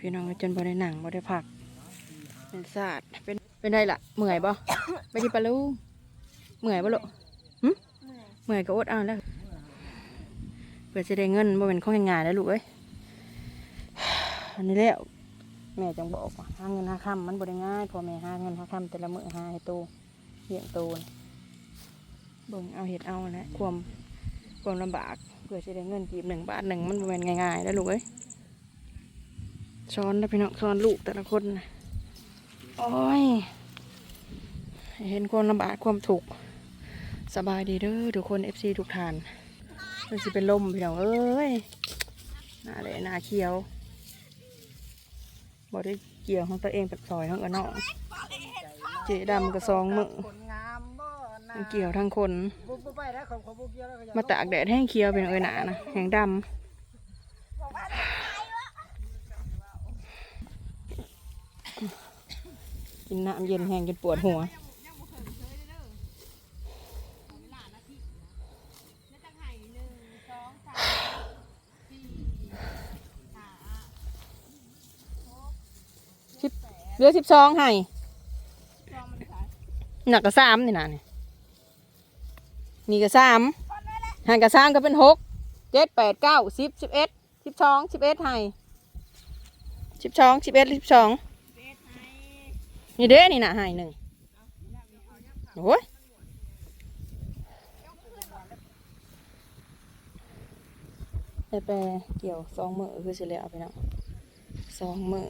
พี่น้องจนบ่ได้หนังบ่ได้ผัก เป็นศาสตร์เป็นเป็นได้ล่ะเมื่อยบ่ไม่กินปลาลูกเมื่อยบ่ลูกหึเมื่อยก็อดเอาแล้วเพื่อจะได้เงินบ่เป็นข้องง่ายๆแล้วลูกเอ้ยอันนี้แล้วแม่จังบอกว่าหาเงินหาคำมันบ่ได้ง่ายพอแม่หาเงินหาคำแต่ละมื้อหาให้โตเลี้ยงโตเบิ่งเอาเห็ดเอาแหละความความลำบากเพื่อจะได้เงินกีบหนึ่งบาทหนึ่งมันบ่แม่นง่ายๆแล้วลูกเอ้ย ช้อนนะพี่น้องช้อนลูกแต่ละคนนะโอ้ย เห็นความลำบากความถูกสบายดีเด้อทุกคนเอฟซีทุกทานมันสิเป็นลมพี่น้องเอ้ยหน้าเลยหน้าเขียวบ่ได้เกี่ยวของตัวเองเป็นซอยของกระนองเจดำกระซองมือผลงมันเกี่ยวทั้งคนบุบไปแล้วของของบุกเกี่ยวแล้วก็อย่มาตากแดดให้เขียวเป็นเอ้ยหนานะแหงดำ กินน้ำเย็นแห้งจนปวดหัวสิบเหลือสิบสองให้หนักกระสามนี่นะนี่นี่กระสามห่างกระสามก็เป็นหกเจ็ดแปดเก้าสิบสิบเอ็ดสิบสองสิบเอ็ดให้สิบสองสิบเอ็ดสิบสอง นี่เด้นี่นะให้หนึ่งโอ้ยแต่แปรเกี่ยวสองมือคือเสร็จแล้วไปเนาะสองมือ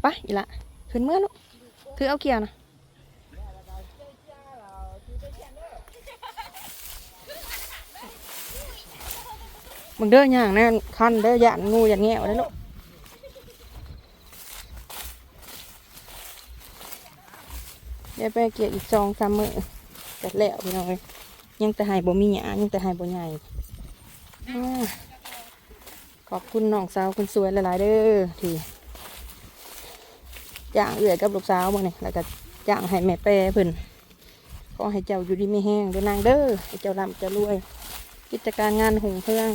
ไปอีละขึ้นเมื่อลูกถือเอาเกี่ยวนะมึงเด้อย่างแน่คันเด้อหยานงูหยานแง่วได้ลูก ได้ไปเกี่ยวอีกสองสามมือจัดแล้วพี่น้อยยังแต่หายบ่มีหยายังแต่หายบ่ใหญ่ขอบคุณน้องสาวคุณสวยหลายๆเด้อที่จ้างเอื่อยกับลูกสาวมาเนี่ยแล้วก็จ้างให้แม่แปรเพิ่นขอให้เจ้าอยู่ดีไม่แห้งเด้อนางเด้อให้เจ้าร่ำเจ้ารวย กิจการงานหงเพื่อง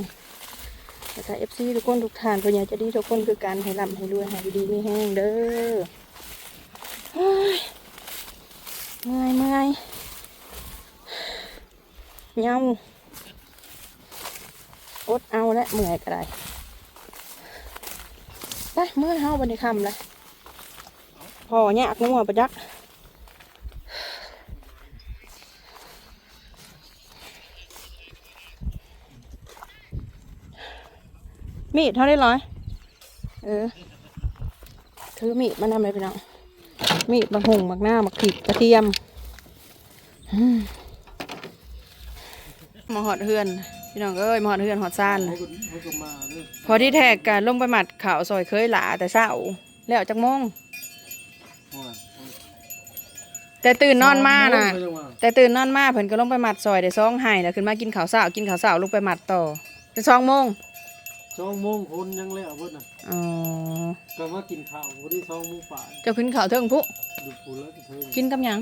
แล้วก็เอฟซีทุกคนทุกท่านก็อยาจะดีทุกคนคือการให้ร่ำให้รวยให้ดีไม่แห้งเด้อ เมื่อยเมื่อยเงาอดเอาและเมื่อยก็ได้ไปเมื่อเฮาบันนี้คำเลยพอเนี่ยกงัวประจักมีดเท่าได้ร้อย เออ ถือมีดมานำเลยพี่น้อง มีดมะฮุงมักหน้ามักผิดกระเทียมมาหอดเฮือน พี่น้องเอ้ยมาหอดเฮือนหอดซ่านพอที่แทกการลงไปหมัดข่าวซอยเคยหลาแต่เช้าแล้วจักโมงแต่ตื่นนอนมาน่ะ แต่ตื่นนอนมาเพิ่นก็ลงไปหมัดซอยได้ซองไห้แล้วขึ้นมากินข้าวเช้ากินข้าวเช้าลงไปหมัดต่อเป็นสองโมง สองโมงคนยังแล้วเพิ่นน่ะอ๋อก็มากินข้าวพอดีสองโมงป่ายเจ้าขึ้นข้าวเทิงผู้ดูปูแล้วเธอกินกับหยัง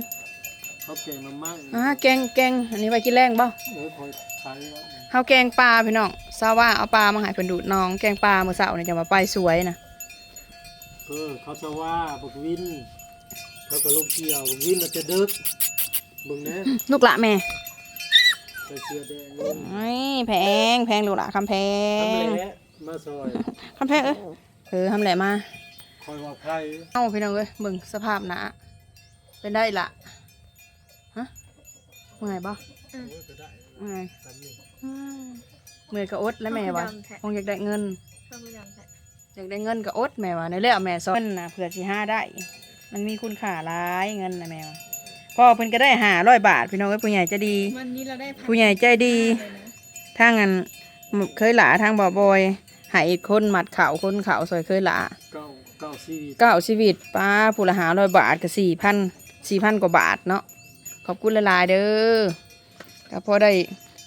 เขาแกงมาม่าอ่าแกงแกงอันนี้ไปกินแรงบ่เออคอยขายแล้วเฮาแกงปลาพี่น้องทราบว่าเอาปลามาให้เพิ่นดูดน้อง แกงปลามื้อเช้านี่จะมาไปสวยนะเออเขาจะว่าบักวินเขาก็ลงเกี่ยวบักวินอาจจะเดึกเบิ่งแน่ลูกละแม่ ใส่เสื้อแดงเลยไอ้แพงแพงลูกละคำแพทำงแหละมาซอยคำแพงเอ้ยเออทำแหละมา คอยว่าใครเอ้าพี่น้องเอ้ยเบิ่งสภาพหนาเป็นได้ละฮะเมื่อยบ่โอ้ยจะได้เมื่อยสามนี่อืมเมื่อยก็อดแล้วแม่วะคงอยากได้เงินอยากได้เงินก็อดแม่ว่าในเรื่องแม่ซ้อนนะเผื่อสิห้าได้ มันมีคุณค่าหลายเงินนะแม่ว่า พ่อเพิ่นก็ได้หาร้อยบาท พี่น้องเอ้ยผู้ใหญ่ใจะดี วันนี้เราได้พันผู้ใหญ่ใจดี ทางอันเคยหลาทางบ่อบอยใหายคนหมัดเข่าวคนเข่าวซอยเคยหลาเก้าเก้าสี่เก้าชีวิตป้าผู้ละหาร้อยบาทก็สี่พันสี่พันกว่าบาทเนาะขอบคุณหลายๆเด้อก็พอได้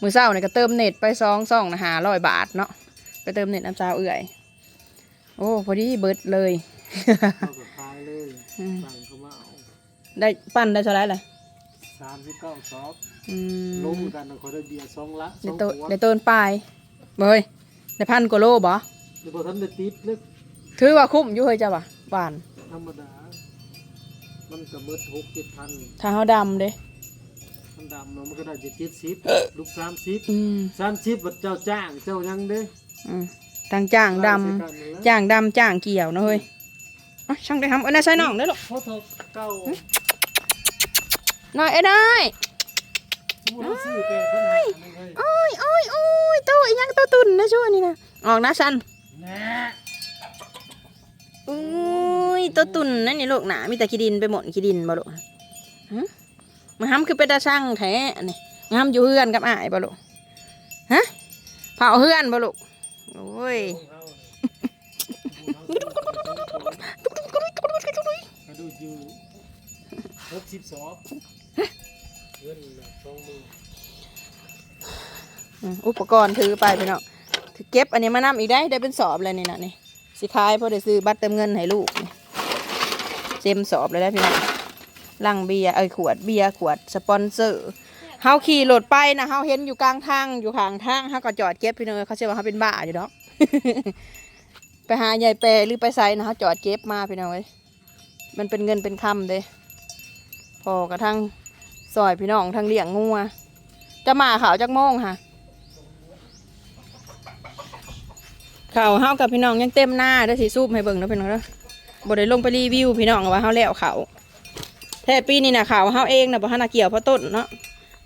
มือเศร้าเนี่ยก็เติมเน็ตไปสองสองนะหาร้อยบาทเนาะไปเติมเน็ตน้ำซาวเอื่อย โอ้พอดีเบิดเลย เขาก็ขายเลยอืม สั่งเขามาเอา ได้ปั้นได้เท่าไหรเลยสามสิบเก้าซอฟอืลงมกันเขาได้เบียร์สองละสในองโตขวดในต้นปลายเบยในพันกว่าโลบ่เดี๋ยวพอท่านได้ติดเลยถือว่าคุ้มอยู่เฮ้ยจ้ะว่ะหวาน ธรรมดา มันก็เบิดหกเจ็ดพันถ้าเฮาดำเด้มันดำเนาะมันก็ได้จะเจ็ดสิบลูกสามสิบอืมสามสิบบัดเจ้าจ้างเจ้ายังเด้อืมต่างจ้างดำไล่ใส่กันนั่นแหละจ้างดำจ้างเกี่ยวนะเฮ้ยอะช่างได้ทำเอ้ยนายใส่น่องได้อลูกเพราะเธอเก้า น้อยเอ้ยนายสมมุติว่าซื้อแปดพันห้านี่เฮ้ยโอ้ยโอ้ยโอ้ยโตอีหยังโตตุนนะช่วยนี่นะออกนะชันแหน่อุ้ยโตตุนนั่นนี่ลูกหนามีแต่ขี้ดินไปหมดขี้ดินบ่ลูกฮะมาห้ำคือเป็นตาช่างแท้อันนี้มาห้ำอยู่เฮือนกับอ้ายบ่ลูกฮะเผาเฮือนบ่ลูกโอ้ยกระดูกอยู่ หกสิบสองเงินสองหมื่นอืมอุปกรณ์ถือไปพี่น้องถือเก็บอันนี้มานำอีกได้ได้เป็นสอบเลยนี่นะนี่สิขายพราะได้ซื้อบัตรเติมเงินให้ลูกนี่เต็มสอบเลยได้พี่น้องลังเบียร์เอ้ยขวดเบียร์ขวดสปอนเซอร์เฮาขี่รถไปนะเฮาเห็นอยู่กลางทางอยู่ข้างทางเฮาก็จอดเก็บพี่น้องเขาเชื่อว่าเฮาเป็นบ้าอยู่ดอก ไปหายายแปรหรือไปไซนะเฮาจอดเก็บมาพี่น้องเอ้ยมันเป็นเงินเป็นคำเด้ พอกระทั่งซอยพี่น้องทั้งเลี้ยงงัวจะมาข่าวจักโมงค่ะข่าวเฮากับพี่น้องยังเต็มหน้าเด้สิซูมให้เบิ่งเด้อพี่น้องเด้อบ่ได้ลงไปรีวิวพี่น้องว่าเฮาแล้วเขาแท้ปีนี้นะข่าวเฮาเองนะบ่ทันน่ะเกี่ยวเพราะต้นเนาะ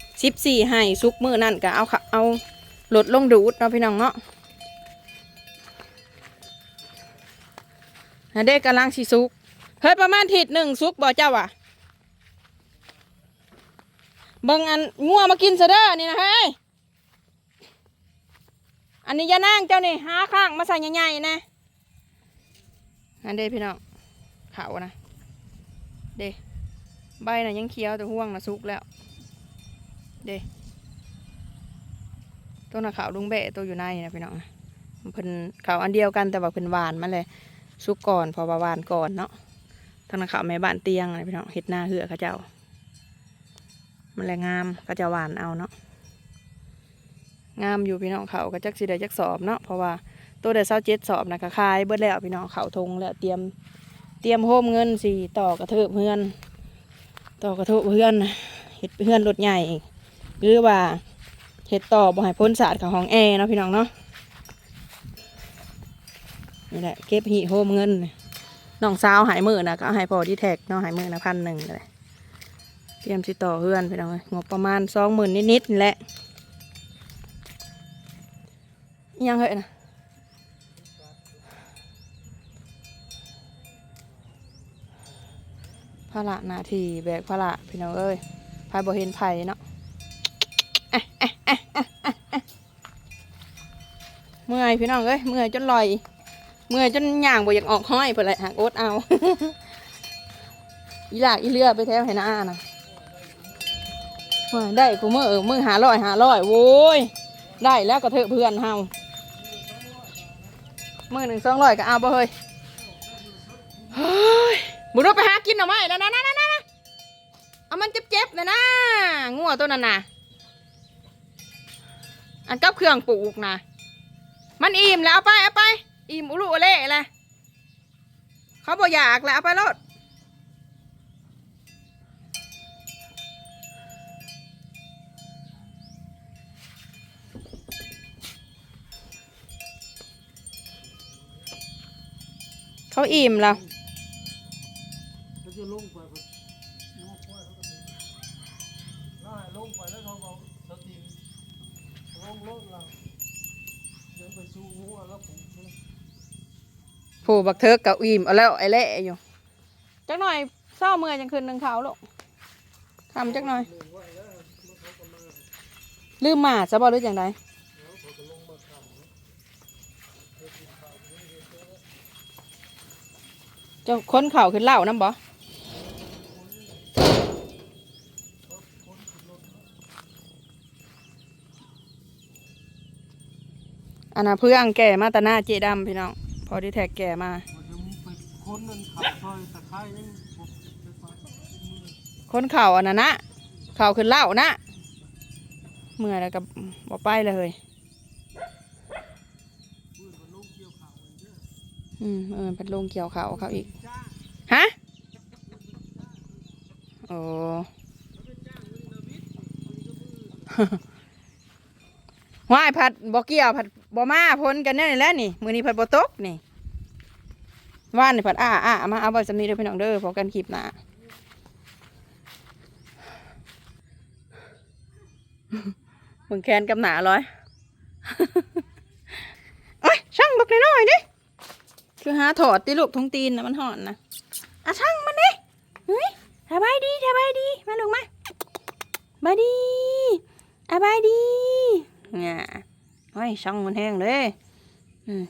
14ให้ซุกมือนั่นก็เอาเขาเอาลดลงดูดเนาะพี่น้องเนาะเด็กกำลังสิซุกเฮ้ยประมาณทิศหนึ่งซุกบ่เจ้าว่ะ เบิ่งอันงัวมากินซะเด้อนี่นะเฮ้ยอันนี้อยานั่งเจ้านี่หาข้างมาใส่ใหญ่ๆนะอันเด้พี่น้องขาวนะเด้ใบน่ะยังเขียวแต่ห่วงน่ะสุกแล้ว เด้ตัวน่ะขาวลุงแบะตัวอยู่ในนะพี่น้องนะมันเพิ่นขาวอันเดียวกันแต่ว่าเพิ่นหวานมาเลยสุกก่อนพอว่าหวานก่อนเนาะทางน่ะขาวแม่บ้านเตียงนะพี่น้องเห็ดหน้าเหือเขาเจ้า มันแหละงามเขาจะหวานเอาเนาะงามอยู่พี่น้องเขาก็จักสิได้จักสอบเนาะเพราะว่าตัวเดซเศร้าเจ็ดสอบนะก็ขายเบิดแล้วพี่น้องเขาทงแล้วเตรียมเตรียมโฮมเงินสิต่อกระเทิบเพื่อน ต่อกระเทิบเพื่อนเห็ดเพื่อนรถใหญ่หรือว่าเห็ดต่อบ่ให้พ้นศาสตร์ของห้องแอร์เนาะพี่น้องเนาะนี่แหละเก็บหีโฮมเงินน้องสาวหายมือนะก็เอาให้พอดีแท็กเนาะหายมือนะพันหนึ่งเลย ตรียมสิต่อเพื่อนพี่น้องเอ้ยงบประมาณสองหมื่นนิดๆนี่แหละยังเหอะนะพระละนาทีแบกพระละพี่น้องเอ้ยพายบ่เห็นไผ่เนาะเอะเอะเอะเอะเอะเมื่อยพี่น้องเอ้ยเมื่อยจนลอย เมื่อยจนย่างบ่อยากออกห้อยเพิ่นแหละหักโอ๊ตเอาอีหลากอีเรือไปแถวไหนานะว่า ได้กูมือเอมือหาร้อยหาร้อยโว้ยได้แล้วก็เถอะเพื่อนเฮามือหนึ่งสองร้อยก็เอาบ่เฮ้ยเฮ้ยบุรุษไปหากินหน่อไม้แล้วนะนะนะนะเอามันเจ็บๆนะนะงัวตัวนั้นนะอันกับเครื่องปลูกนะมันอิ่มแล้วเอาไปเอาไป อิ่มอุลุอุเล่เลยเขาบอกอยากแล้วเอาไปรถ เขาอิ่มแล้ว เขาจะลงไปแบบงไว้เขาก็ถึงน่าให้ลงไปแล้วเขาเอาสติงลงรถเราเดี๋ยวไปสู้หัวแล้วผมเลยผู้บักเทิกกับอิ่มเอาแล้วไอ้เละอยู่จักหน่อยเศร้าเมื่อยจังคืนหนึ่งเขาลูกทำจักหน่อยล้วมันเขาก็มาลืมมาจะบอกหรืออย่างไร แล้วเขาก็ลงมาทำนะ จะค้นเข่าขึ้นเล่าน้ำบ่อันน่ะเพื่องแก่มาตาหน้าเจดำพี่น้อง พอดีแท็กแก่มาค้นเข่าอันนั้นนะเข่าขึ้นเล่านะเมื่อยแล้วก็บ่ไปเลย อืมเออเป็นลงเกี่ยวเขาเขาอีก ฮะ โอ้ว่ายผัดบ่เกี่ยวผัดบ่มาพ้นกันแน่นแล้วนี่ มือนี้ผัดบ่ตกนี่ว่านนี่ผัดอ้าอ้ามาเอาไว้สำนีเด้อพี่น้องเด้อพอกันคลิปหน้ามึงแคนกับหนาร้อย โอ้ยช่างบักน้อยดิ คือหาถอดติลูกทงตีนนะมันห่อนนะอะช่างมันดิเฮ้ยสบายดีสบายดี มาลูกมาบายดีอาบายดีเนี่ยเฮ้ยช่างมันแห้งเลยอืม